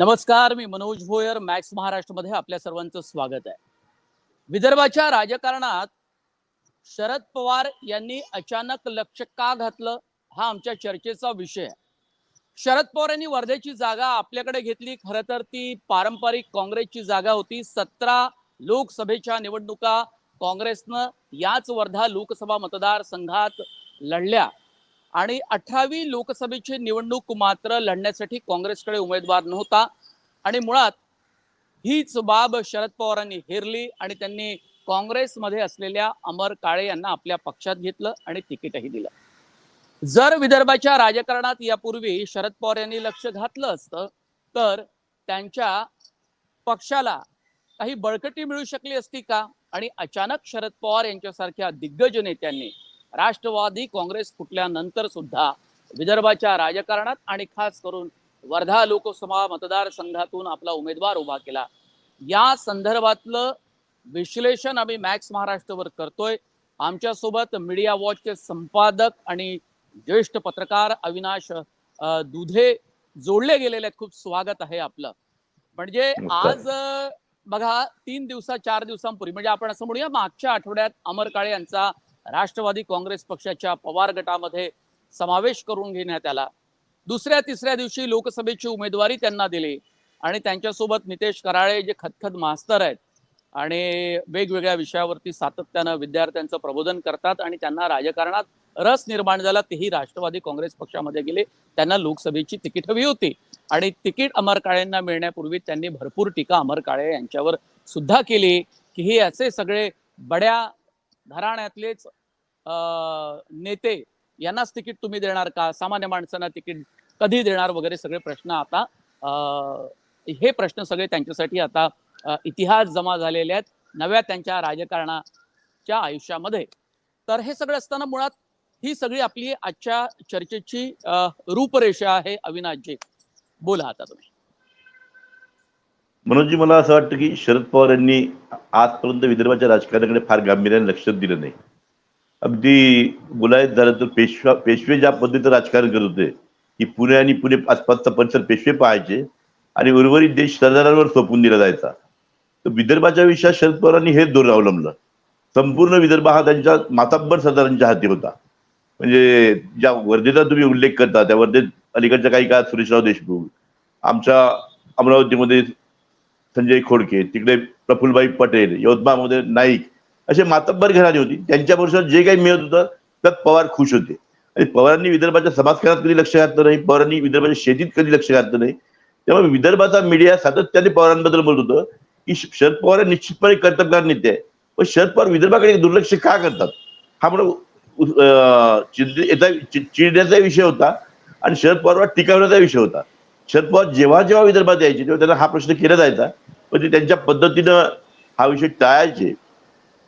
नमस्कार मी मनोज भोयर मॅक्स महाराष्ट्रमध्ये आपल्या सर्वांचं स्वागत आहे. विदर्भाच्या राजकारणात शरद पवार यांनी अचानक लक्ष का घातलं हा आमच्या चर्चेचा विषय आहे. शरद पवार यांनी वर्धेची जागा आपल्याकडे घेतली खरं तर ती पारंपरिक काँग्रेसची जागा होती. सतरा लोकसभेच्या निवडणुका काँग्रेसनं याच वर्धा लोकसभा मतदारसंघात लढल्या. आणि अठरावी लोकसभेची निवडणूक मात्र लढण्यासाठी काँग्रेसकडे उमेदवार नव्हता. आणि मुळात हीच बाब शरद पवारांनी हेरली आणि त्यांनी काँग्रेसमध्ये असलेल्या अमर काळे यांना आपल्या पक्षात घेतलं आणि तिकीटही दिलं. जर विदर्भाच्या राजकारणात यापूर्वी शरद पवार यांनी लक्ष घातलं असतं तर त्यांच्या पक्षाला काही बळकटी मिळू शकली असती का? आणि अचानक शरद पवार यांच्यासारख्या दिग्गज नेत्यांनी राष्ट्रवादी काँग्रेस फुटल्यानंतर सुद्धा विदर्भाच्या राजकारणात आणि खास करून वर्धा लोकसभा मतदारसंघातून आपला उमेदवार उभा केला. या संदर्भातलं विश्लेषण आम्ही मॅक्स महाराष्ट्रवर करतोय. आमच्यासोबत मीडिया वॉचचे संपादक आणि ज्येष्ठ पत्रकार अविनाश दुधे जोडले गेलेले आहेत. खूप स्वागत आहे आपलं. म्हणजे. आज बघा तीन दिवसा चार दिवसांपूर्वी म्हणजे आपण असं म्हणूया मागच्या आठवड्यात अमर काळे यांचा राष्ट्रवादी काँग्रेस पक्षाच्या पवार गटामध्ये समावेश करून घेण्यात आला. दुसऱ्या तिसऱ्या दिवशी लोकसभेची उमेदवारी त्यांना दिली आणि त्यांच्यासोबत नितेश कराळे जे खतखत मास्तर आहेत आणि वेगवेगळ्या विषयावरती सातत्यानं विद्यार्थ्यांचं प्रबोधन करतात आणि त्यांना राजकारणात रस निर्माण झाला तेही राष्ट्रवादी काँग्रेस पक्षामध्ये गेले. त्यांना लोकसभेची तिकीट हवी होती आणि तिकीट अमर काळेंना मिळण्यापूर्वी त्यांनी भरपूर टीका अमर काळे यांच्यावर सुद्धा केली की हे असे सगळे बड्या घराण्यातलेच अं, नेते यांनाच तिकीट तुम्ही देणार का? सामान्य माणसांना तिकीट कधी देणार वगैरे सगळे प्रश्न आता हे प्रश्न सगळे त्यांच्यासाठी आता इतिहास जमा झालेले आहेत नव्या त्यांच्या राजकारणाच्या आयुष्यामध्ये. तर हे सगळं असताना मुळात ही सगळी आपली आजच्या चर्चेची रूपरेषा आहे अविनाशजी. बोला आता तुम्ही. मनोजजी मला असं वाटतं की शरद पवार यांनी आजपर्यंत विदर्भाच्या राजकारणाकडे फार गांभीर्याने लक्ष दिलं नाही. अगदी गुलायत झालं तर पेशवा पेशवे ज्या पद्धतीचं राजकारण करत होते की पुणे आणि पुणे आसपासचा परिसर पेशवे पाहायचे आणि उर्वरित देश सरदारांवर सोपून दिला जायचा. तर विदर्भाच्या विषयात शरद पवारांनी हेच धोरण अवलंबलं. संपूर्ण विदर्भ हा त्यांच्या माताब्बर सरदारांच्या हाती होता. म्हणजे ज्या वर्धेचा तुम्ही उल्लेख करता त्या वर्धेत अलीकडच्या काही काळात सुरेशराव देशमुख आमच्या अमरावतीमध्ये संजय खोडके तिकडे प्रफुल्लभाई पटेल यवतमाळमध्ये नाईक असे मातब्बर घराणी होती. त्यांच्याबरोबर जे काही मिळत होतं त्यात पवार खुश होते. आणि पवारांनी विदर्भाच्या समाजकारणात कधी लक्ष घातलं नाही पवारांनी विदर्भाच्या शेतीत कधी लक्ष घातलं नाही. त्यामुळे विदर्भाचा मीडिया सातत्याने पवारांबद्दल बोलत होतं की शरद पवार निश्चितपणे कर्तबगार नेते आहे पण शरद पवार विदर्भाकडे दुर्लक्ष का करतात? हा म्हणून चि- चिडण्याचा विषय होता आणि शरद पवारवर टीका होण्याचा विषय होता. शरद पवार जेव्हा जेव्हा विदर्भात यायचे तेव्हा त्यांना हा प्रश्न केला जायचा. पण ते त्यांच्या पद्धतीनं हा विषय टाळायचे.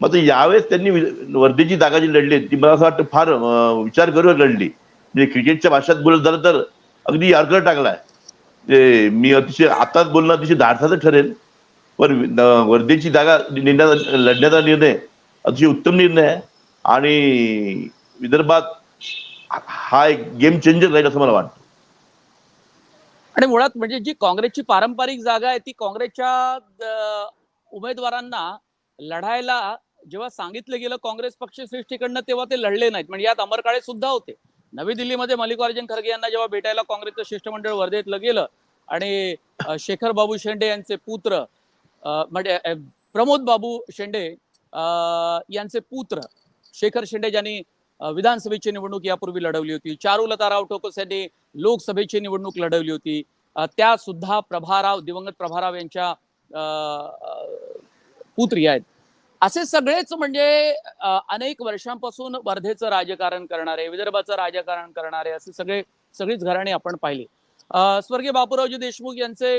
मात्र यावेळेस त्यांनी वर्धेची जागा जी लढली ती मला असं वाटतं फार विचार करून लढली. म्हणजे क्रिकेटच्या भाषेत बोलत झालं तर अगदी अर्कळ टाकलाय. ते मी अतिशय आताच बोलणं अतिशय धाडसाचं ठरेल. पण वर्धेची जागा निर्णय लढण्याचा निर्णय अतिशय उत्तम निर्णय आहे. आणि विदर्भात हा एक गेम चेंजर राहील असं मला वाटतं. आणि मुळात म्हणजे जी काँग्रेसची पारंपरिक जागा आहे ती काँग्रेसच्या उमेदवारांना लढायला जेव्हा सांगितलं गेलं काँग्रेस पक्ष सृष्टीकडनं तेव्हा ते लढले नाहीत. म्हणजे यात अमर काळे सुद्धा होते. नवी दिल्लीमध्ये मल्लिकार्जुन खरगे यांना जेव्हा भेटायला काँग्रेसचं शिष्टमंडळ वर्धेतलं गेलं आणि शेखर बाबू शेंडे यांचे पुत्र म्हणजे प्रमोद बाबू शेंडे अं, यांचे पुत्र शेखर शेंडे ज्यांनी विधानसभेची निवडणूक यापूर्वी लढवली होती. चारुलता राव ठोकस यांनी लोकसभेची निवडणूक लढवली होती. त्या सुद्धा प्रभाराव दिवंगत प्रभाराव यांच्या पुत्री आहेत. असे सगळेच म्हणजे अनेक वर्षांपासून वर्धेचं राजकारण करणारे विदर्भाचं राजकारण करणारे असे सगळे सगळीच घराणे आपण पाहिले. स्वर्गीय बापूरावजी देशमुख यांचे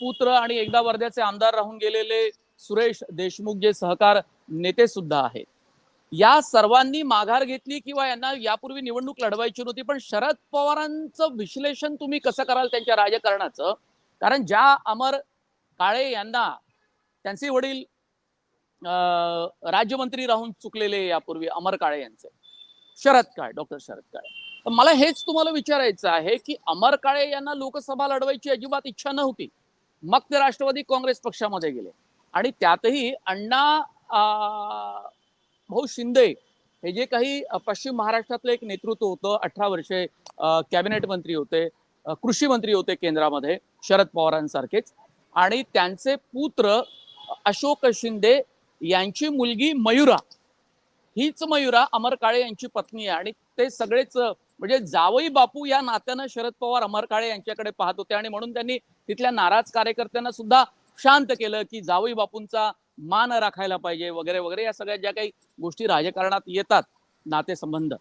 पुत्र आणि एकदा वर्ध्याचे आमदार राहून गेलेले सुरेश देशमुख जे सहकार नेते सुद्धा आहेत. या सर्वांनी माघार घेतली किंवा यांना यापूर्वी निवडणूक लढवायची नव्हती पण शरद पवारांचं विश्लेषण तुम्ही कसं कराल त्यांच्या राजकारणाचं? कारण ज्या अमर काळे यांना त्यांचे वडील राज्यमंत्री राहून चुकलेले यापूर्वी अमर काळे यांचे शरद काळे डॉक्टर शरद काळे. तर मला हेच तुम्हाला विचारायचं आहे की अमर काळे यांना लोकसभा लढवायची अजिबात इच्छा नव्हती. मग ते राष्ट्रवादी काँग्रेस पक्षामध्ये गेले. आणि त्यातही अण्णा अं, भाऊ शिंदे हे जे काही पश्चिम महाराष्ट्रातलं एक नेतृत्व होतं अठरा वर्षे कॅबिनेट मंत्री होते कृषी मंत्री होते केंद्रामध्ये शरद पवारांसारखेच. आणि त्यांचे पुत्र अशोक शिंदे यांची मुलगी मयुरा हीच मयुरा अमर काळे यांची पत्नी आहे. आणि ते सगळेच म्हणजे जावई बापू या नात्यानं शरद पवार अमर काळे यांच्याकडे पाहत होते. आणि म्हणून त्यांनी तिथल्या नाराज कार्यकर्त्यांना सुद्धा शांत केलं की जावई बापूंचा मान राखायला पाहिजे वगैरे वगैरे या सगळ्या ज्या काही गोष्टी राजकारणात येतात नातेसंबंध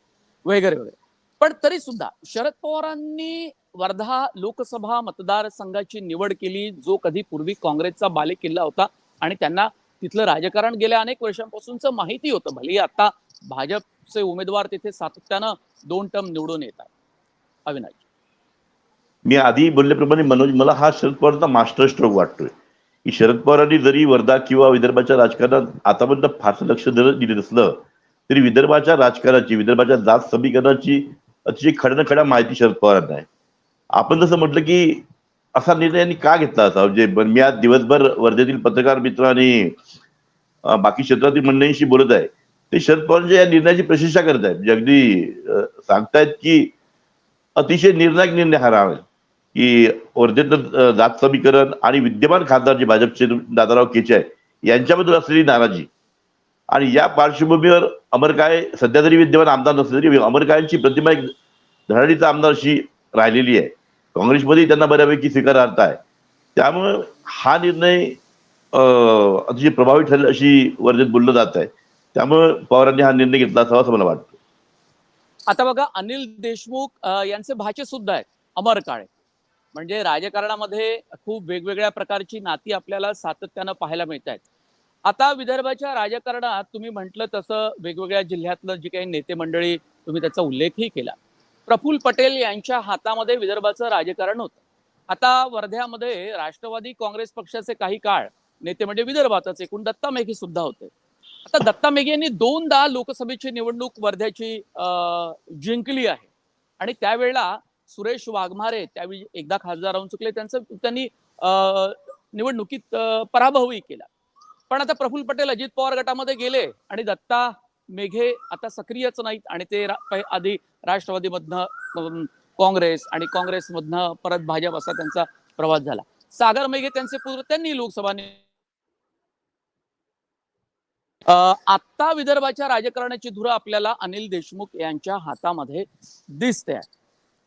वगैरे वगैरे. पण तरी सुद्धा शरद पवारांनी वर्धा लोकसभा मतदारसंघाची निवड केली जो कधी पूर्वी काँग्रेसचा बालेकिल्ला होता आणि त्यांना तिथलं राजकारण गेल्या अनेक वर्षांपासूनच माहिती होतं. भले आता भाजपचे उमेदवार तिथे सातत्यानं दोन टर्म निवडून येतात. अविनाश. मी आधी बोलल्याप्रमाणे मनोज मला हा शरद पवारचा मास्टर स्ट्रोक वाटतोय. की शरद पवारांनी जरी वर्धा किंवा विदर्भाच्या राजकारणात आतापर्यंत फारसं लक्ष दिलं दिलं नसलं तरी विदर्भाच्या राजकारणाची विदर्भाच्या जात समीकरणाची अतिशय खडनखडा माहिती शरद पवारांना आहे. आपण जसं म्हटलं की असा निर्णय यांनी का घेतला असा? म्हणजे मी आज दिवसभर वर्धेतील पत्रकार मित्र आणि बाकी क्षेत्रातील मंडळींशी बोलत आहे. ते शरद पवारांच्या या निर्णयाची प्रशंसा करत आहेत. म्हणजे अगदी सांगतायत की अतिशय निर्णायक निर्णय हा राहा की वर्धेतलं जात समीकरण आणि विद्यमान खासदार जे भाजपचे दादाराव केचे आहे यांच्याबद्दल असलेली नाराजी. आणि या पार्श्वभूमीवर अमर काय सध्या तरी विद्यमान आमदार नसले तरी अमर काळेंची प्रतिमा एक धडाडीचा आमदार अशी राहिलेली आहे. काँग्रेसमध्ये त्यांना बऱ्यापैकी स्वीकारार्थ आहे. त्यामुळे हा निर्णय अतिशय प्रभावी ठरेल अशी वर्धेत बोललं जात आहे. त्यामुळे पवारांनी हा निर्णय घेतला असावा असं मला वाटतं. आता बघा अनिल देशमुख यांचे भाचे सुद्धा आहेत अमर काळे. म्हणजे राजकारणामध्ये खूप वेगवेगळ्या प्रकारची नाती आपल्याला सातत्यानं पाहायला मिळत आहेत आता विदर्भाच्या राजकारणात तुम्ही म्हटलं तसं वेगवेगळ्या जिल्ह्यातलं जी काही नेते मंडळी तुम्ही त्याचा उल्लेखही केला. प्रफुल्ल पटेल यांच्या हातामध्ये विदर्भाचं राजकारण होतं. आता वर्ध्यामध्ये राष्ट्रवादी काँग्रेस पक्षाचे काही काळ नेते म्हणजे विदर्भातच एकूण दत्ता मेघे सुद्धा होते. आता दत्ता मेघे यांनी दोनदा लोकसभेची निवडणूक वर्ध्याची जिंकली आहे. आणि त्यावेळेला सुरेश वाघमारे त्यावेळी एकदा खासदार राहून चुकले. त्यांचं त्यांनी अं, निवडणुकीत पराभवही केला. पण आता प्रफुल्ल पटेल अजित पवार गटामध्ये गेले आणि दत्ता मेघे आता सक्रियच नाहीत आणि ते रा- आधी राष्ट्रवादीमधनं काँग्रेस आणि काँग्रेसमधनं परत भाजप असा त्यांचा प्रवास झाला. सागर मेघे त्यांचे पुत्र त्यांनी लोकसभा अं, आत्ता विदर्भाच्या राजकारणाची धुरा आपल्याला अनिल देशमुख यांच्या हातामध्ये दिसते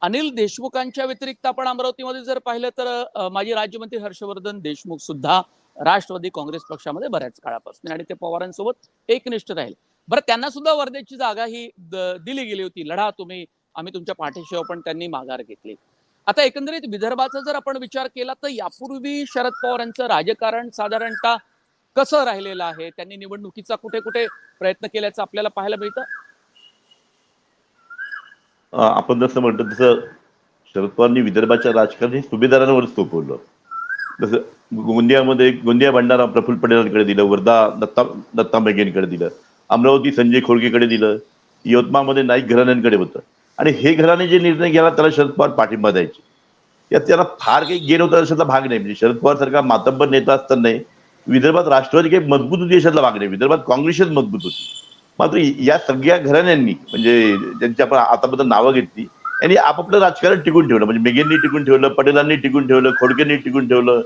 अनिल देशमुखांच्या व्यतिरिक्त आपण अमरावतीमध्ये जर पाहिलं तर माजी राज्यमंत्री हर्षवर्धन देशमुख सुद्धा राष्ट्रवादी काँग्रेस पक्षामध्ये बऱ्याच काळापासून आणि ते पवारांसोबत एकनिष्ठ राहील. बरं त्यांना सुद्धा वर्धेची जागा ही दिली गेली होती. लढा तुम्ही आम्ही तुमच्या पाठीशी पण त्यांनी माघार घेतली. आता एकंदरीत विदर्भाचा जर आपण विचार केला तर यापूर्वी शरद पवारांचं राजकारण साधारणतः कसं राहिलेलं आहे? त्यांनी निवडणुकीचा कुठे कुठे प्रयत्न केल्याचं आपल्याला पाहायला मिळतं? आपण जसं म्हणतो तसं शरद पवारांनी विदर्भाच्या राजकारणी सुभेदारांवरच सोपवलं जसं गोंदियामध्ये गोंदिया भंडारा प्रफुल्ल पटेलांकडे दिलं वर्धा दत्ता दत्ता मेघेंकडे दिलं अमरावती संजय खोडकेकडे दिलं यवतमाळमध्ये नाईक घराण्यांकडे होतं. आणि हे घराणे जे निर्णय घ्यायला त्याला शरद पवार पाठिंबा द्यायचे. यात त्याला फार काही गेन होता अशातला भाग नाही. म्हणजे शरद पवार सारखा मातब्बर नेता असताना विदर्भात राष्ट्रवादी काही मजबूत होती अशातला भाग नाही. विदर्भात काँग्रेसच मजबूत होती. मात्र या सगळ्या घराण्यांनी म्हणजे ज्यांची आपण आतापर्यंत नावं घेतली यांनी आपापलं राजकारण टिकून ठेवलं. म्हणजे मेघेंनी टिकून ठेवलं पटेलांनी टिकून ठेवलं खोडकेंनी टिकून ठेवलं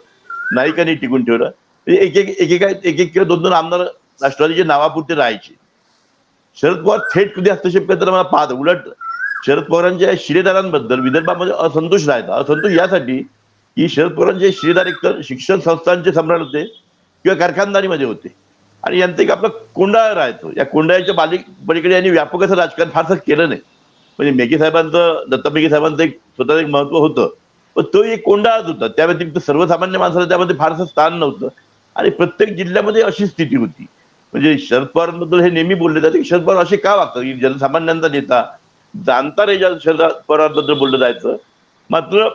नाईकांनी टिकून ठेवलं. म्हणजे एक एक एक एक एक एक किंवा दोन दोन आमदार राष्ट्रवादीचे नावापुरते राहायचे. शरद पवार थेट कधी हस्तक्षेप करताना मला पाहत उलट शरद पवारांच्या शिलेदारांबद्दल विदर्भामध्ये असंतोष राहायचा. असंतोष यासाठी की शरद पवारांचे शिलेदार एकतर शिक्षण संस्थांचे सम्राट होते किंवा कारखानदारीमध्ये होते. आणि यांचं एक आपलं कोंडाळा राहतो. या कोंडाळ्याच्या बाली पलीकडे यांनी व्यापक असं राजकारण फारसं केलं नाही. म्हणजे मेघे साहेबांचं दत्ता मेघे साहेबांचं एक स्वतःचं एक महत्त्व होतं. पण तो एक कोंडाळाच होता. त्या व्यतिरिक्त सर्वसामान्य माणसाला त्यामध्ये फारसं स्थान नव्हतं. आणि प्रत्येक जिल्ह्यामध्ये अशी स्थिती होती. म्हणजे शरद पवारांबद्दल हे नेहमी बोलले जाते की शरद पवार असे का वागतात? की जनसामान्यांचा नेता. जाणता रे शरद पवारांबद्दल बोललं जायचं. मात्र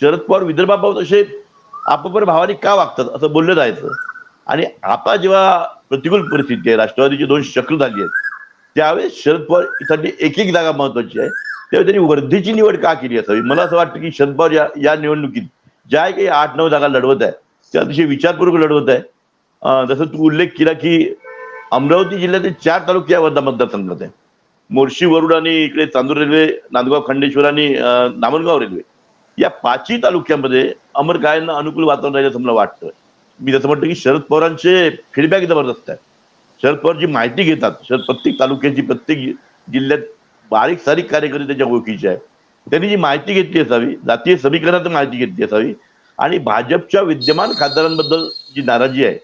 शरद पवार विदर्भाबाबत असे आपापर भावाने का वागतात असं बोललं जायचं. आणि आता जेव्हा प्रतिकूल परिस्थिती आहे राष्ट्रवादीची दोन शक्र झाली आहेत त्यावेळेस शरद पवार एक एक जागा महत्वाची आहे तेव्हा त्यांनी वर्धेची निवड का केली असावी? मला असं वाटतं की शरद पवार या या निवडणुकीत ज्या काही आठ नऊ जागा लढवत आहे त्या अतिशय विचारपूर्वक लढवत आहे. जसं तू उल्लेख केला की अमरावती जिल्ह्यातील चार तालुके या वर्धा मतदारसंघात आहे. मोर्शी वरुड आणि इकडे चांदूर रेल्वे नांदगाव खंडेश्वर आणि नामनगाव रेल्वे. या पाचही तालुक्यामध्ये अमर गायांना अनुकूल वातावरण राहिलं असं मला वाटतं. मी जसं म्हणतो की शरद पवारांचे फीडबॅक जबरदस्त आहे शरद पवार जी माहिती घेतात. शरद प्रत्येक तालुक्याची प्रत्येक जिल्ह्यात बारीक सारीक कार्यकर्ते त्याच्या ओळखीचे आहे त्यांनी जी माहिती घेतली असावी जातीय समीकरणात माहिती घेतली असावी आणि भाजपच्या विद्यमान खासदारांबद्दल जी नाराजी आहे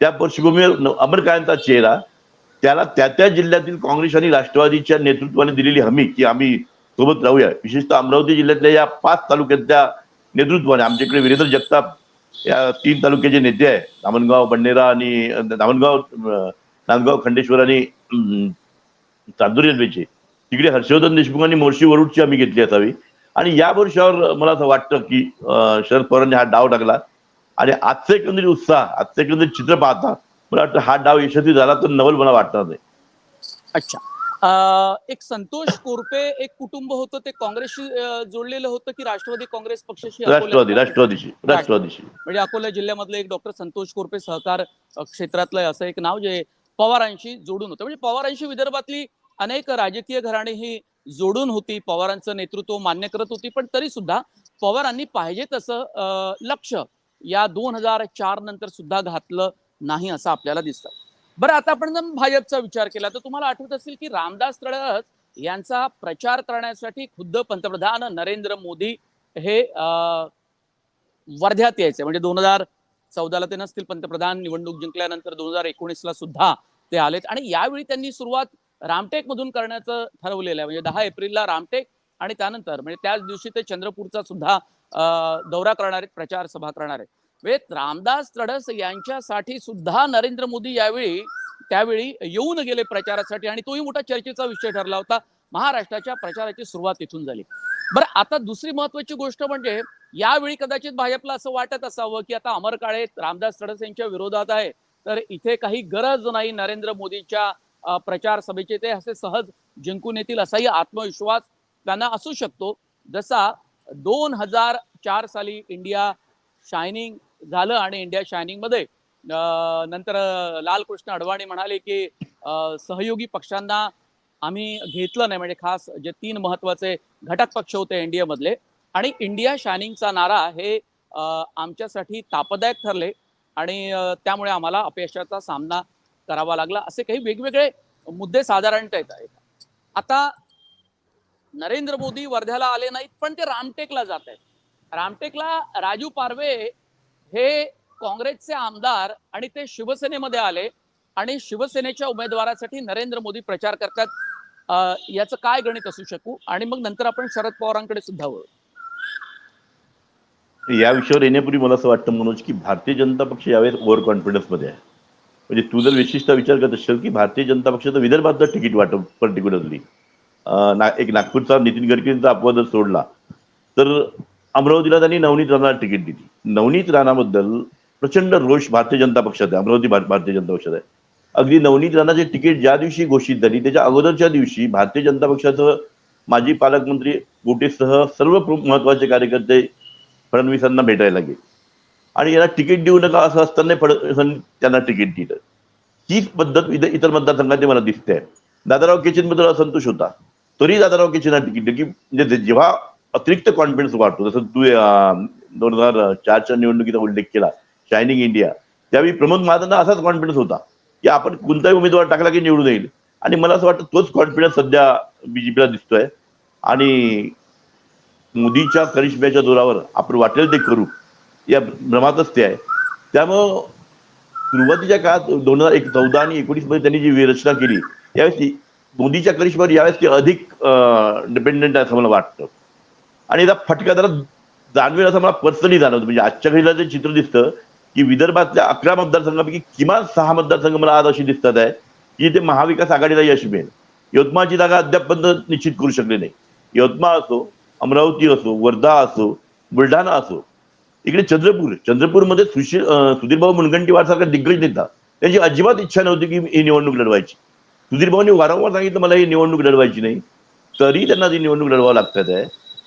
त्या पार्श्वभूमीवर अमर कायमचा चेहरा त्याला त्या त्या जिल्ह्यातील काँग्रेस आणि राष्ट्रवादीच्या नेतृत्वाने दिलेली हमी की आम्ही सोबत राहूया. विशेषतः अमरावती जिल्ह्यातल्या या पाच तालुक्यातल्या नेतृत्वाने आमच्याकडे वीरेंद्र जगताप या तीन तालुक्याचे नेते आहे नामनगाव बंडेरा आणि अं, नांदगाव खंडेश्वर आणि अं, चांदूर रेल्वेचे तिकडे हर्षवर्धन देशमुख आणि मोर्शी वरुडची आम्ही घेतली असावी आणि या वर्षावर मला असं वाटतं की शरद पवारांनी हा डाव टाकला. आणि आजचा एकंदरीत उत्साह आजचं एकंदरीत चित्र पाहता मला वाटतं हा डाव यशस्वी झाला तर नवल मला वाटणार नाही. अच्छा. एक संतोष कोरपे एक कुटुंब होतं ते काँग्रेसशी जोडलेलं होतं की राष्ट्रवादी काँग्रेस पक्षाशी राष्ट्रवादी राष्ट्रवादीशी राष्ट्रवादीशी. म्हणजे अकोला जिल्ह्यामधलं एक डॉक्टर संतोष कोरपे सहकार क्षेत्रातलं असं एक नाव जे पवारांशी जोडून होतं. म्हणजे पवारांशी विदर्भातली अनेक राजकीय घराणी ही जोडून होती पवारांचं नेतृत्व मान्य करत होती पण तरी सुद्धा पवारांनी पाहिजे तसं लक्ष या दोन हजार चार नंतर सुद्धा घातलं नाही असं आपल्याला दिसतं. बरं आता आपण जर भाजपचा विचार केला तर तुम्हाला आठवत असेल की रामदास तळस यांचा प्रचार करण्यासाठी खुद्द पंतप्रधान नरेंद्र मोदी हे वर्ध्यात यायचे. म्हणजे दोन हजार चौदाला ते नसतील पंतप्रधान निवडणूक जिंकल्यानंतर दोन हजार एकोणीसला सुद्धा ते आलेत. आणि यावेळी त्यांनी सुरुवात रामटेक मधून करण्याचं ठरवलेलं आहे. म्हणजे दहा एप्रिलला रामटेक आणि त्यानंतर म्हणजे त्याच दिवशी ते चंद्रपूरचा सुद्धा दौरा करणार आहेत प्रचार सभा करणार आहेत. वेत रामदास तडस यांच्यासाठी सुद्धा नरेंद्र मोदी यावेळी त्यावेळी येऊन गेले प्रचारासाठी आणि तोही मोठा चर्चेचा विषय ठरला होता. महाराष्ट्राच्या प्रचाराची सुरुवात इथून झाली. बरं आता दुसरी महत्वाची गोष्ट म्हणजे यावेळी कदाचित भाजपला असं वाटत असावं की आता अमर काळे रामदास तडस यांच्या विरोधात आहे. तर इथे काही गरज नाही नरेंद्र मोदींच्या प्रचार सभेचे. ते असे सहज जिंकून येतील असाही आत्मविश्वास त्यांना असू शकतो. जसा दोन हजार चार साली इंडिया शायनिंग झालं आणि इंडिया शायनिंगमध्ये नंतर लालकृष्ण अडवाणी म्हणाले की सहयोगी पक्षांना आम्ही घेतलं नाही. म्हणजे खास जे तीन महत्त्वाचे घटक पक्ष होते एनडीए मधले आणि इंडिया शायनिंगचा नारा हे आमच्यासाठी तापदायक ठरले. आणि त्यामुळे आम्हाला अपयशाचा सामना करावा लागला. असे काही वेगवेगळे मुद्दे साधारणतः येत आहेत. आता नरेंद्र मोदी वर्ध्याला आले नाहीत पण ते रामटेकला जात आहेत. रामटेकला राजू पारवे हे काँग्रेसचे आमदार आणि ते शिवसेनेमध्ये आले आणि शिवसेनेच्या उमेदवारासाठी नरेंद्र मोदी प्रचार करतात. याचं काय गणित असू शकू? आणि मग नंतर आपण शरद पवारांकडे सुद्धा वळू. या विषयावर येण्यापूर्वी मला असं वाटतं मनोज की भारतीय जनता पक्ष यावेळेस ओव्हर कॉन्फिडन्समध्ये आहे. म्हणजे तू जर विशिष्ट विचार करत असेल की भारतीय जनता पक्षाचं विदर्भात तिकीट वाटप पर्टिक्युलरली एक नागपूरचा नितीन गडकरींचा अपवाद जर सोडला तर अमरावतीला त्यांनी नवनीत राणाला तिकीट दिली. नवनीत राणाबद्दल प्रचंड रोष भारतीय जनता पक्षात आहे अमरावती भारतीय जनता पक्षात आहे. अगदी नवनीत राणाचे तिकीट ज्या दिवशी घोषित झाली त्याच्या अगोदरच्या दिवशी भारतीय जनता पक्षाचं माजी पालकमंत्री गोटेसह सर्व प्रमुख महत्त्वाचे कार्यकर्ते फडणवीसांना भेटायला गेले. आणि याला तिकीट देऊ नका असं असताना फडणवीसांनी त्यांना तिकीट दिलं. हीच पद्धत इतर इतर मतदारसंघात मला दिसते दादाराव केचनबद्दल असंतोष होता. तरी दादाराव केचनला तिकीट दिलं की म्हणजे जेव्हा अतिरिक्त कॉन्फिडन्स वाढतो जसं तू अं, दोन हजार चारच्या निवडणुकीचा उल्लेख केला शायनिंग इंडिया त्यावेळी प्रमोद महाजनला असाच कॉन्फिडन्स होता की आपण कोणताही उमेदवार टाकला की निवडून येईल. आणि मला असं वाटतं तोच कॉन्फिडन्स सध्या बीजेपीला दिसतोय. आणि मोदीच्या करिश्म्याच्या जोरावर आपण वाटेल ते करू या भ्रमातच ते आहे. त्यामुळं सुरुवातीच्या काळात दोन हजार एक चौदा आणि एकोणीसमध्ये त्यांनी जी विरचना केली यावेळेस ती मोदीच्या करिश्म्यावर यावेळेस ते अधिक डिपेंडेंट आहे असं मला वाटतं. आणि याचा फटका जरा जाणवेल असं मला पर्सनली जाणवतं. म्हणजे आजच्या घडीला जे चित्र दिसतं की विदर्भातल्या अकरा मतदारसंघापैकी किमान सहा मतदारसंघ मला आज अशी दिसतात आहे की ते महाविकास आघाडीला यश मिळेल. यवतमाळची जागा अद्यापपर्यंत निश्चित करू शकले नाही. यवतमाळ असो अमरावती असो वर्धा असो बुलढाणा असो इकडे चंद्रपूर. चंद्रपूरमध्ये सुशील सुधीरभाऊ मुनगंटीवार सारखा दिग्गज नेता त्यांची अजिबात इच्छा नव्हती की ही निवडणूक लढवायची. सुधीरभाऊंनी वारंवार सांगितलं मला ही निवडणूक लढवायची नाही. तरी त्यांना ती निवडणूक लढवावं लागतात आहे.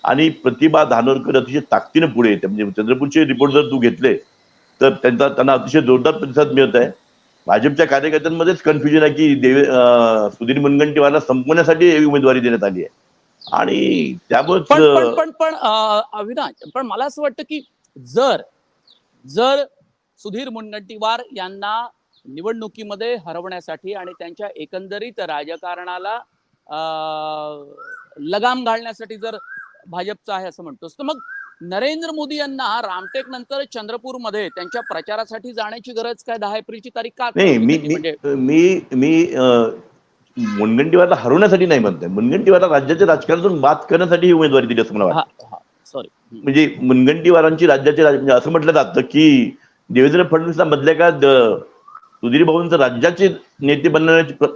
आणि प्रतिभा धानोरकर अतिशय ताकदीनं पुढे येते. म्हणजे चंद्रपूरचे रिपोर्ट जर तू घेतले तर त्यांचा त्यांना अतिशय जोरदार प्रतिसाद मिळत आहे. भाजपच्या कार्यकर्त्यांमध्येच कन्फ्युजन आहे की देवे सुधीर मुनगंटीवारला संपवण्यासाठी ही उमेदवारी देण्यात आली आहे. आणि पण त्यामुळे पण पण अविनाश पण मला असं वाटतं की जर जर सुधीर मुनगंटीवार यांना निवडणुकीमध्ये हरवण्यासाठी आणि त्यांच्या एकंदरीत राजकारणाला लगाम घालण्यासाठी जर भाजपचं आहे असं म्हणतोस. तर मग नरेंद्र मोदी यांना रामटेक नंतर चंद्रपूरमध्ये त्यांच्या प्रचारासाठी जाण्याची गरज काय? दहा एप्रिलची तारीख का नाही मी म्हणजे मी मी मी मुनगंटीवारला हरवण्यासाठी नाही म्हणतोय. मुनगंटीवारला राज्याच्या राजकारणातून बात करण्यासाठी ही उमेदवारी दिली असं मला वाटतं. सॉरी म्हणजे मुनगंटीवारांची राज्याचे राज- म्हणजे असं म्हटलं जातं की देवेंद्र फडणवीसला मधल्या काळात सुधीर भाऊंचं राज्याचे नेते बनण्याची प्र-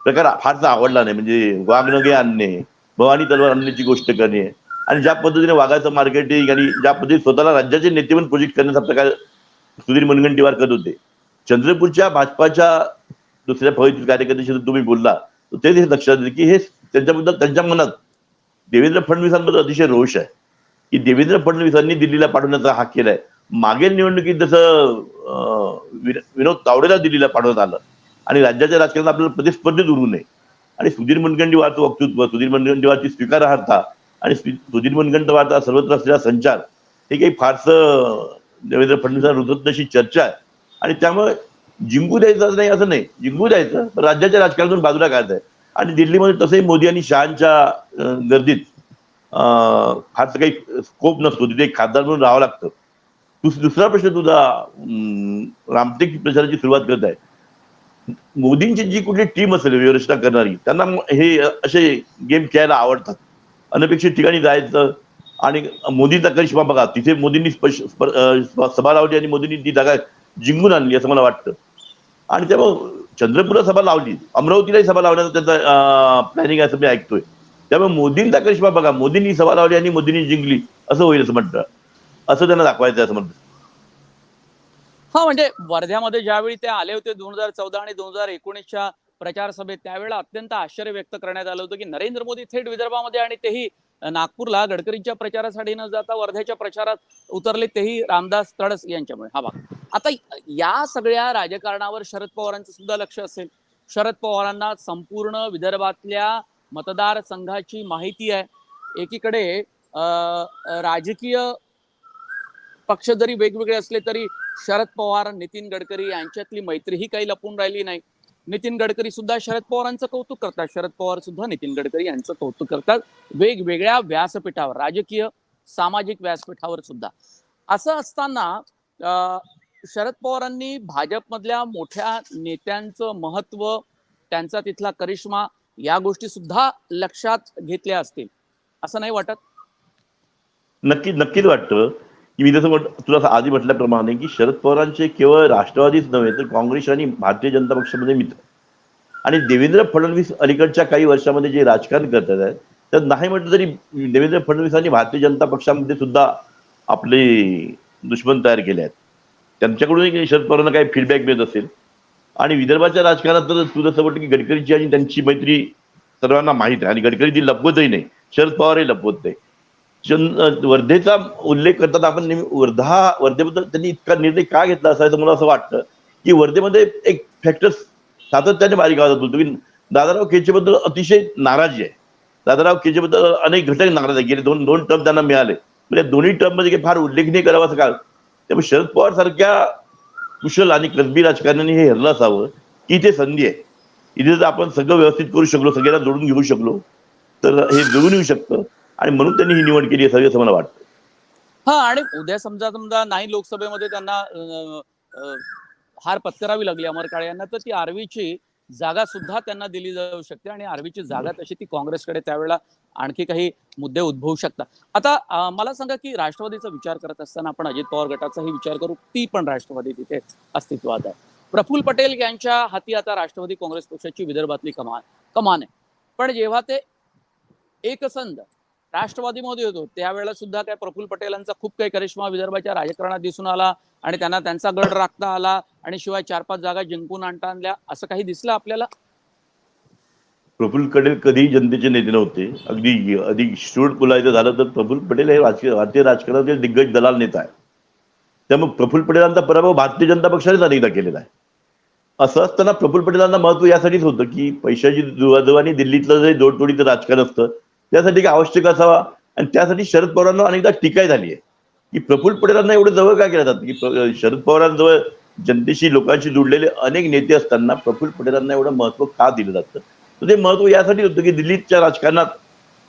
प्रकार फारसा आवडला नाही. म्हणजे वाघनगे आणणे भवानी तलवार आणण्याची गोष्ट करणे. आणि ज्या पद्धतीने वाघाचं मार्केटिंग आणि ज्या पद्धतीने स्वतःला राज्याचे नेते म्हणून प्रोजेक्ट करण्याचा प्रकार सुधीर मुनगंटीवार करत होते. चंद्रपूरच्या भाजपाच्या दुसऱ्या फळीतील कार्यकर्त्याशी तुम्ही बोलला तर ते लक्षात येते की हे त्यांच्याबद्दल त्यांच्या मनात देवेंद्र फडणवीसांबद्दल अतिशय रोष आहे. की देवेंद्र फडणवीसांनी दिल्लीला पाठवण्याचा हा केलाय मागील निवडणुकीत जसं अं, विनोद तावडेला दिल्लीला पाठवण्यात आलं आणि राज्याच्या राजकारणात आपल्याला प्रतिस्पर्धी उरू नये. आणि सुधीर मुनगंटीवारचं वक्तृत्व सुधीर मुनगंटीवारची स्वीकारार्हता आणि सुधीर मुनगंटीवारचा सर्वत्र असलेला संचार हे काही फारसं देवेंद्र फडणवीसांना रुजत नशी चर्चा आहे. आणि त्यामुळे जिंकू द्यायचं नाही असं नाही. जिंकू द्यायचं पण राज्याच्या राजकारणातून बाजूला काढत आहे. आणि दिल्लीमध्ये तसंही मोदी आणि शहांच्या गर्दीत अं, फारसं काही स्कोप नसतो. तिथे एक खासदार म्हणून राहावं लागतं. दुसरा प्रश्न तुझा रामटेक प्रचाराची सुरुवात करत आहे. मोदींची जी कुठली टीम असेल व्यवस्था करणारी त्यांना हे असे गेम खेळायला आवडतात. अनपेक्षित ठिकाणी जायचं आणि मोदींचा करिश्मा बघा तिथे मोदींनी सभा लावली आणि मोदींनी ती जागा जिंकून आणली असं मला वाटतं. आणि त्यामुळे चंद्रपूरला सभा लावली अमरावतीलाही सभा लावण्याचा त्यांचा प्लॅनिंग आहे असं मी ऐकतोय. त्यामुळे मोदींचा करिश्मा बघा मोदींनी सभा लावली आणि मोदींनी जिंकली असं होईल असं म्हणतं असं त्यांना दाखवायचं असं म्हणतं हा म्हणजे वर्ध्यामध्ये ज्यावेळी ते आले होते दोन हजार चौदा आणि दोन हजार एकोणीसच्या प्रचार सभेत त्यावेळेला अत्यंत आश्चर्य व्यक्त करण्यात आलं होतं की नरेंद्र मोदी थेट विदर्भामध्ये आणि तेही नागपूरला गडकरींच्या प्रचारासाठी न जाता वर्ध्याच्या प्रचारात उतरले तेही रामदास तडस यांच्यामुळे. हा भाग आता या सगळ्या राजकारणावर शरद पवारांचं सुद्धा लक्ष असेल. शरद पवारांना संपूर्ण विदर्भातल्या मतदारसंघाची माहिती आहे. एकीकडे अं, राजकीय पक्ष जरी वेगवेगळे असले तरी शरद पवार नितीन गडकरी यांच्यातली मैत्री ही काही लपून राहिली नाही. नितीन गडकरी सुद्धा शरद पवारांचं कौतुक करतात. शरद पवार सुद्धा नितीन गडकरी यांचं कौतुक करतात. वेगवेगळ्या व्यासपीठावर राजकीय सामाजिक व्यासपीठावर सुद्धा. असं असताना अं, शरद पवारांनी भाजपमधल्या मोठ्या नेत्यांचं महत्त्व त्यांचा तिथला करिश्मा या गोष्टी सुद्धा लक्षात घेतल्या असतील. असं नाही वाटत? नक्की नक्कीच वाटतं. की मी जसं म्हट- तुला आधी म्हटल्याप्रमाणे की शरद पवारांचे केवळ राष्ट्रवादीच नव्हे तर काँग्रेस आणि भारतीय जनता पक्षामध्ये मित्र. आणि देवेंद्र फडणवीस अलीकडच्या काही वर्षामध्ये जे राजकारण करतात आहेत तर नाही म्हटलं तरी देवेंद्र फडणवीस आणि भारतीय जनता पक्षामध्ये सुद्धा आपले दुश्मन तयार केले आहेत. त्यांच्याकडूनही शरद पवारांना काही फीडबॅक मिळत असेल. आणि विदर्भाच्या राजकारणात तर तुझं असं वाटतं की गडकरीची आणि त्यांची मैत्री सर्वांना माहीत आहे. आणि गडकरी ती लपवतही नाही. शरद पवारही लपवत नाही. वर्धेचा उल्लेख करताना आपण नेहमी वर्धा वर्धेबद्दल त्यांनी इतका निर्णय का घेतला असायचं मला असं वाटतं की वर्धेमध्ये एक फॅक्टर सातत्याने बारीक आवाजात होतो की दादाराव केचेबद्दल अतिशय नाराजी आहे. दादाराव केचेबद्दल अनेक घटक नाराज आहे गेले दोन दोन टर्म त्यांना मिळाले. म्हणजे दोन्ही टर्ममध्ये काही फार उल्लेखनीय करावा असं काल त्यामुळे शरद पवार सारख्या कुशल आणि कसबी राजकारण्यांनी हे हरलं असावं की इथे संधी आहे. इथे जर आपण सगळं व्यवस्थित करू शकलो सगळ्यांना जोडून घेऊ शकलो तर हे जुळून येऊ शकतं. आणि म्हणून त्यांनी ही निवड केली असावी असं मला वाटतं. हा आणि उद्या समजा समजा नाही लोकसभेमध्ये त्यांना हार पत्करावी लागली अमर काळे यांना तर ती आर्वीची जागा सुद्धा त्यांना दिली जाऊ शकते आणि आर्वीची जागा तशी ती काँग्रेसकडे त्यावेळेला आणखी काही मुद्दे उद्भवू शकतात. आता मला सांगा की राष्ट्रवादीचा विचार करत असताना आपण अजित पवार गटाचाही विचार करू ती पण राष्ट्रवादी तिथे अस्तित्वात आहे. प्रफुल्ल पटेल यांच्या हाती आता राष्ट्रवादी काँग्रेस पक्षाची विदर्भातली कमान कमान आहे. पण जेव्हा ते एकसंध राष्ट्रवादीमध्ये होतो. त्यावेळेला सुद्धा काय प्रफुल्ल पटेलांचा खूप काही करिश्मा विदर्भाच्या राजकारणात दिसून आला आणि त्यांना त्यांचा गड राखता आला आणि शिवाय चार पाच जागा जिंकून आणता आणल्या असं काही दिसलं आपल्याला? प्रफुल्ल पटेल कधीही जनतेचे नेते नव्हते. अगदी अधिक शूट बोलायचं झालं तर प्रफुल्ल पटेल हे भारतीय राजकारणाचे दिग्गज दलाल नेता आहे. त्यामुळे प्रफुल्ल पटेलांचा पराभव भारतीय जनता पक्षानेच अनेकदा केलेला आहे. असं असताना प्रफुल्ल पटेलांना महत्त्व यासाठीच होतं की पैशाची जुवाजुवानी दिल्लीतलं जे जोडतोडीचं राजकारण असतं त्यासाठी काय आवश्यक असावा? आणि त्यासाठी शरद पवारांना अनेकदा टीकाय झाली आहे. की प्रफुल्ल पटेलांना एवढं जवळ का केलं जातं? की शरद पवारांजवळ जनतेशी लोकांशी जुडलेले अनेक नेते असताना प्रफुल्ल पटेलांना एवढं महत्त्व का दिलं जातं? तर ते महत्त्व यासाठी होतं की दिल्लीच्या राजकारणात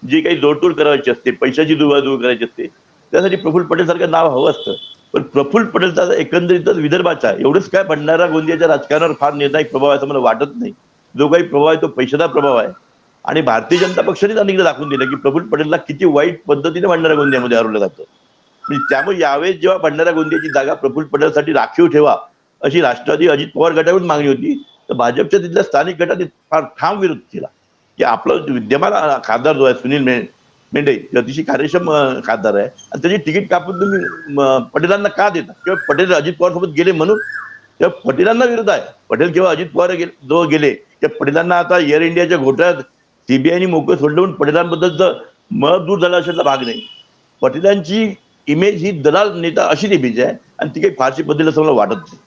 जी काही जोडतोड करायची असते पैशाची जुळवाजुळव करायची असते त्यासाठी प्रफुल्ल पटेल सारखं नाव हवं असतं. पण प्रफुल्ल पटेलचा एकंदरीतच विदर्भाचा एवढंच काय भंडारा गोंदियाच्या राजकारणावर फार निर्णायक प्रभाव आहे असं मला वाटत नाही. जो काही प्रभाव आहे तो पैशाचा प्रभाव आहे. आणि भारतीय जनता पक्षानेच अनेकदा दाखवून दिलं की प्रफुल्ल पटेलला किती वाईट पद्धतीने भंडारा गोंदियामध्ये हरवलं जातं. म्हणजे त्यामुळे यावेळेस जेव्हा भंडारा गोंदियाची जागा प्रफुल्ल पटेलसाठी राखीव ठेवा अशी राष्ट्रवादी अजित पवार गटाकडून मागणी होती तर भाजपच्या तिथल्या स्थानिक गटाने फार ठाम विरोध केला. की आपला विद्यमान खासदार जो आहे सुनील मे मेंढे अतिशय कार्यक्षम खासदार आहे आणि त्याची तिकीट कापून तुम्ही पटेलांना का देता? किंवा पटेल अजित पवार सोबत गेले म्हणून? तेव्हा पटेलांना विरोध आहे. पटेल किंवा अजित पवार जो जवळ गेले त्या पटेलांना आता एअर इंडियाच्या घोटाळ्यात सीबीआयने मोकळं सोडलं म्हणून पटेलांबद्दलचं मत दूर झालं असेल भाग नाही. पटेलांची इमेज ही दलाल नेता अशी इमेज आहे आणि ती काही फारशी बद्दल असं मला वाटत नाही.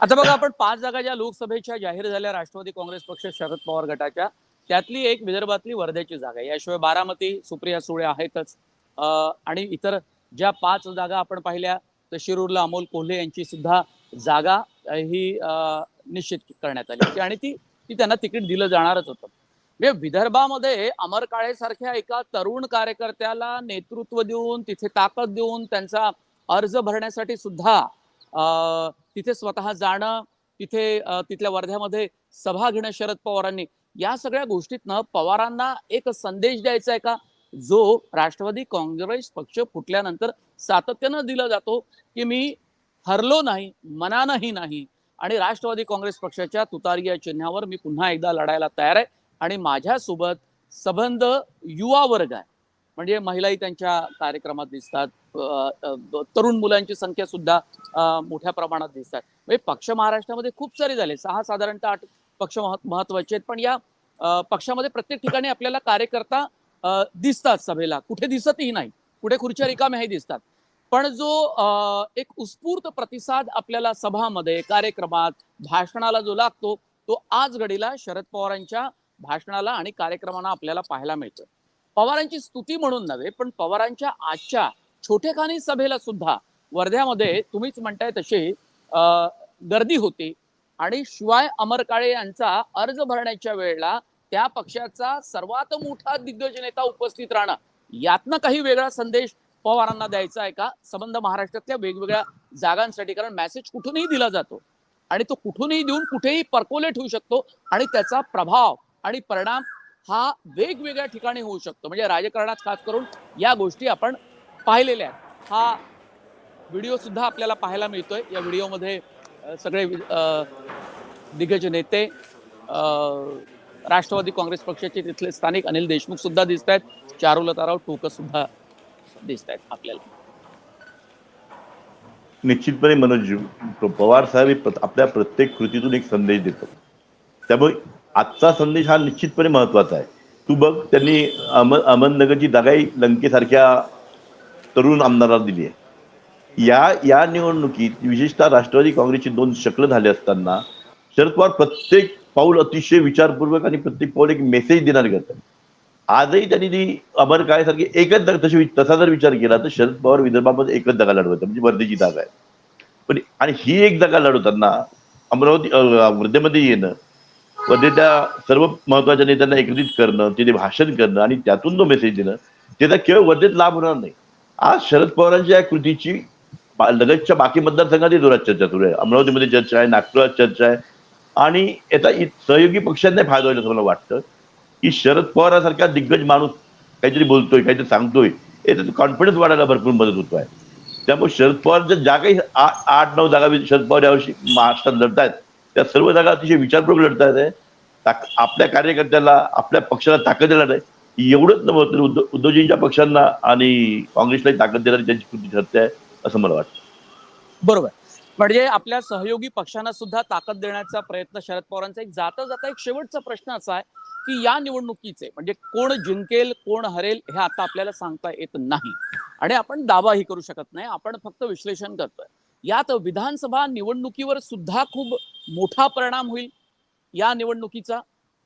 आता बघा आपण पाच जागा ज्या लोकसभेच्या जाहीर झाल्या राष्ट्रवादी काँग्रेस पक्ष शरद पवार गटाच्या त्यातली एक विदर्भातली वर्ध्याची जागा आहे. याशिवाय बारामती सुप्रिया सुळे आहेतच. आणि इतर ज्या पाच जागा आपण पाहिल्या तर शिरूरला अमोल कोल्हे यांची सुद्धा जागा ही निश्चित करण्यात आली होती. आणि ती ती त्यांना तिकीट दिलं जाणारच होतं. म्हणजे विदर्भामध्ये अमर काळे सारख्या एका तरुण कार्यकर्त्याला नेतृत्व देऊन तिथे ताकद देऊन त्यांचा अर्ज भरण्यासाठी सुद्धा अं, तिथे स्वतः जाणं तिथे तिथल्या वर्ध्यामध्ये सभा घेणं शरद पवारांनी या सगळ्या गोष्टीतनं पवारांना एक संदेश द्यायचा आहे का? जो राष्ट्रवादी काँग्रेस पक्ष फुटल्यानंतर सातत्यानं दिला जातो की मी हरलो नाही मनानंही नाही आणि राष्ट्रवादी काँग्रेस पक्षाच्या तुतारी या चिन्हावर मी पुन्हा एकदा लढायला तयार आहे. आणि माझ्यासोबत सबंध युवा वर्ग आहे. म्हणजे महिलाही त्यांच्या कार्यक्रमात दिसतात. तरुण मुलांची संख्या सुद्धा मोठ्या प्रमाणात दिसतात. म्हणजे पक्ष महाराष्ट्रामध्ये खूप सारे झाले. सहा साधारणतः आठ पक्ष महत्त्वाचे आहेत. पण या पक्षामध्ये प्रत्येक ठिकाणी आपल्याला कार्यकर्ता अं, दिसतात सभेला. कुठे दिसतही नाही. कुठे खुर्च्या रिकाम्याही दिसतात. पण जो अं, एक उत्स्फूर्त प्रतिसाद आपल्याला सभामध्ये कार्यक्रमात भाषणाला जो लागतो तो आज घडीला शरद पवारांच्या भाषणाला आणि कार्यक्रमांना आपल्याला पाहायला मिळतं पवारांची स्तुती म्हणून नव्हे पण पवारांच्या आजच्या छोटेखानी सभेला सुद्धा वर्ध्यामध्ये तुम्हीच म्हणताय तशी गर्दी होती. आणि शिवाय अमर काळे यांचा अर्ज भरण्याच्या वेळेला त्या पक्षाचा सर्वात मोठा दिग्गज नेता उपस्थित राहणं यातनं काही वेगळा संदेश पवारांना द्यायचा आहे का? संबंध महाराष्ट्रातल्या वेगवेगळ्या जागांसाठी कारण मेसेज कुठूनही दिला जातो. आणि तो कुठूनही देऊन कुठेही परकोलेट होऊ शकतो आणि त्याचा प्रभाव आणि परिणाम हा वेगवेगळ्या ठिकाणी होऊ शकतो. म्हणजे राजकारणात खास करून या गोष्टी आपण पाहिलेल्या आहेत. हा व्हिडिओ सुद्धा आपल्याला पाहायला मिळतोय. या व्हिडिओमध्ये सगळे दिग्गज नेते राष्ट्रवादी काँग्रेस पक्षाचे तिथले स्थानिक अनिल देशमुख सुद्धा दिसत आहेत. चारुलताराव टोक सुद्धा दिसत आहेत आपल्याला. निश्चितपणे मनोज पवार साहेब आपल्या प्रत्येक कृतीतून एक संदेश देतो. त्यामुळे आजचा संदेश हा निश्चितपणे महत्त्वाचा आहे. तू बघ त्यांनी अहमद अहमदनगरची जागाही लंकेसारख्या तरुण आमदाराला दिली आहे. या या निवडणुकीत विशेषतः राष्ट्रवादी काँग्रेसची दोन शकलं झाले असताना शरद पवार प्रत्येक पाऊल अतिशय विचारपूर्वक आणि प्रत्येक पाऊल एक मेसेज देणार करतात आजही त्यांनी ती अमर काळेसारखी एकच दग तशी वि- तसा जर विचार केला तर शरद पवार विदर्भामध्ये एकच जागा लढवतात म्हणजे वर्धेची जागा आहे. पण आणि ही एक जागा लढवताना अमरावती वर्धेमध्ये येणं वर्धेच्या सर्व महत्त्वाच्या नेत्यांना एकत्रित करणं तिथे भाषण करणं आणि त्यातून तो मेसेज देणं त्याचा केवळ वर्धेत लाभ होणार नाही. आज शरद पवारांच्या या कृतीची लगतच्या बाकी मतदारसंघातही जोरात चर्चा सुरू आहे. अमरावतीमध्ये चर्चा आहे नागपुरात चर्चा आहे. आणि याचा सहयोगी पक्षांना फायदा होईल असं मला वाटतं. की शरद पवारासारखा दिग्गज माणूस काहीतरी बोलतोय काहीतरी सांगतोय याचा कॉन्फिडन्स वाढायला भरपूर मदत होतो आहे त्यामुळे शरद पवारच्या ज्या काही आ- आठ नऊ जागा शरद पवार यावर्षी महाराष्ट्रात लढतायत त्या सर्व जागा अतिशय विचारपूर्वक लढतायत आहे ताक- आपल्या कार्यकर्त्याला आपल्या पक्षाला ताकद देणार आहे एवढंच नव्हतं तर उद्धव उद्धवजींच्या पक्षांना आणि काँग्रेसलाही ताकद देणारी त्यांची कृती ठरते आहे असं मला वाटतं. बरोबर. म्हणजे आपल्या सहयोगी पक्षांना सुद्धा ताकद देण्याचा प्रयत्न शरद पवारांचा एक जाता जाता एक शेवटचा प्रश्न असा आहे की या निवडणुकीचे म्हणजे कोण जिंकेल कोण हरेल हे आता आपल्याला सांगता येत नाही. आणि आपण दावाही करू शकत नाही. आपण फक्त विश्लेषण करतोय. यात विधानसभा निवडणुकीवर सुद्धा खूप मोठा परिणाम होईल या निवडणुकीचा.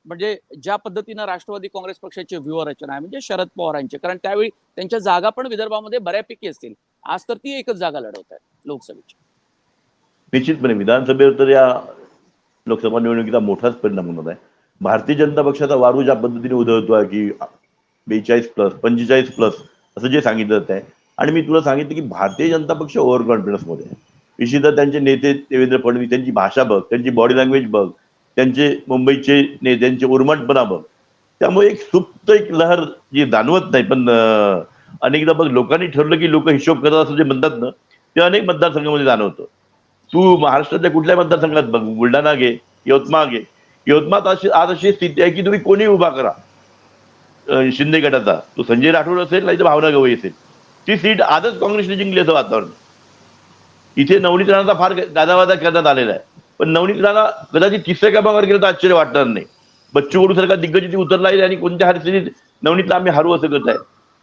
म्हणजे ज्या पद्धतीनं राष्ट्रवादी काँग्रेस पक्षाची व्यूहरचना आहे म्हणजे शरद पवारांची. कारण त्यावेळी त्यांच्या जागा पण विदर्भामध्ये बऱ्यापैकी असतील. आज तर ती एकच जागा लढवत आहे लोकसभेची. निश्चितपणे विधानसभेवर तर या लोकसभा निवडणुकीचा मोठाच परिणाम होणार आहे. भारतीय जनता पक्षाचा वारू ज्या पद्धतीने उधळतो आहे की बेचाळीस प्लस पंचेचाळीस प्लस असं जे सांगितलं जात आहे आणि मी तुला सांगितलं की भारतीय जनता पक्ष ओव्हर कॉन्फिडन्समध्ये आहे. विशेषतः त्यांचे नेते देवेंद्र फडणवीस त्यांची भाषा बघ त्यांची बॉडी लँग्वेज बघ त्यांचे मुंबईचे नेत्यांचे उर्मटपणा बघ. त्यामुळे एक सुप्त एक लहर जी जाणवत नाही पण अनेकदा बघ लोकांनी ठरलं की लोक हिशोब करतात असं जे म्हणतात ना ते अनेक मतदारसंघामध्ये जाणवतं. तू महाराष्ट्रातल्या कुठल्या मतदारसंघात बघ बुलढाणा घे यवतमाळ घे. यवतमाळ अशी आज अशी स्थिती आहे की तुम्ही कोणी उभा करा. शिंदे गटाचा. तो संजय राठोड असेल नाही तर भावना गवई असेल ती सीट आजच काँग्रेसने जिंकली असं वातावरण इथे नवनीकरणाचा फार गादावादा करण्यात आलेला आहे. पण नवनीकरणाला कदाचित तिसऱ्या क्रमांकावर गेलं तर आश्चर्य वाटणार नाही. बच्चू कडू सारखा दिग्गज उतरला आहे आणि कोणत्या हरस्थितीत नवनीतला आम्ही हरू असं करत आहे.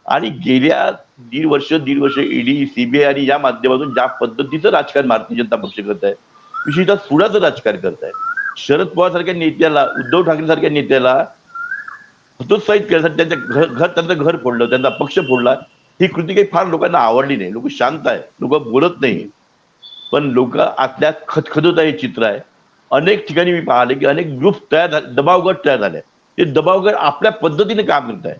आणि गेल्या दीड वर्ष दीड वर्ष ईडी सीबीआय आणि या माध्यमातून ज्या पद्धतीचं राजकारण भारतीय जनता पक्ष करत आहे विशेषतः सुडाचं राजकारण करत आहे. शरद पवार सारख्या नेत्याला उद्धव ठाकरे सारख्या नेत्याला हतोत्साहित केल्यासाठी त्यांच्या घर घर त्यांचं घर फोडलं त्यांचा पक्ष फोडला. ही कृती काही फार लोकांना आवडली नाही. लोक शांत आहे लोक बोलत नाही. पण लोक आतल्या खतखतत आहे हे चित्र आहे. अनेक ठिकाणी मी पाहिले की अनेक ग्रुप तयार झाले दबावगट तयार झाले. ते दबावगट आपल्या पद्धतीने काम करत आहे.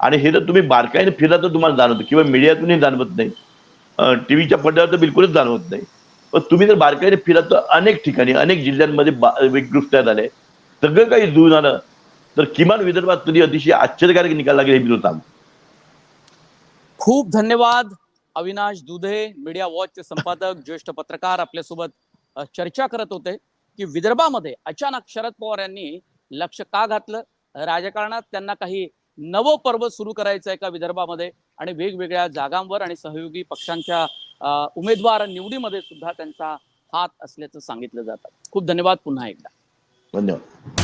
आणि हे जर तुम्ही बारकाईने फिरला तर तुम्हाला जाणवतं किंवा मीडियातूनही जाणवत नाही. टीव्हीच्या पडद्यावर तर बिलकुलच जाणवत नाही. पण तुम्ही जर बारकाईने फिरा तर अनेक ठिकाणी अनेक जिल्ह्यांमध्ये ग्रुप तयार झाले. सगळं काही जुळून आलं तर किमान विदर्भात तरी अतिशय आश्चर्यकारक निकाल लागेल हे मी खूप धन्यवाद. अविनाश दुधे मीडिया वॉचचे संपादक ज्येष्ठ पत्रकार आपल्यासोबत चर्चा करत होते की विदर्भामध्ये अचानक शरद पवार यांनी लक्ष का घातलं? राजकारणात त्यांना काही नवं पर्व सुरू करायचं आहे का विदर्भामध्ये? आणि वेगवेगळ्या जागांवर आणि सहयोगी पक्षांच्या उमेदवार निवडीमध्ये सुद्धा त्यांचा हात असल्याचं सांगितलं जातं. खूप धन्यवाद. पुन्हा एकदा. धन्यवाद.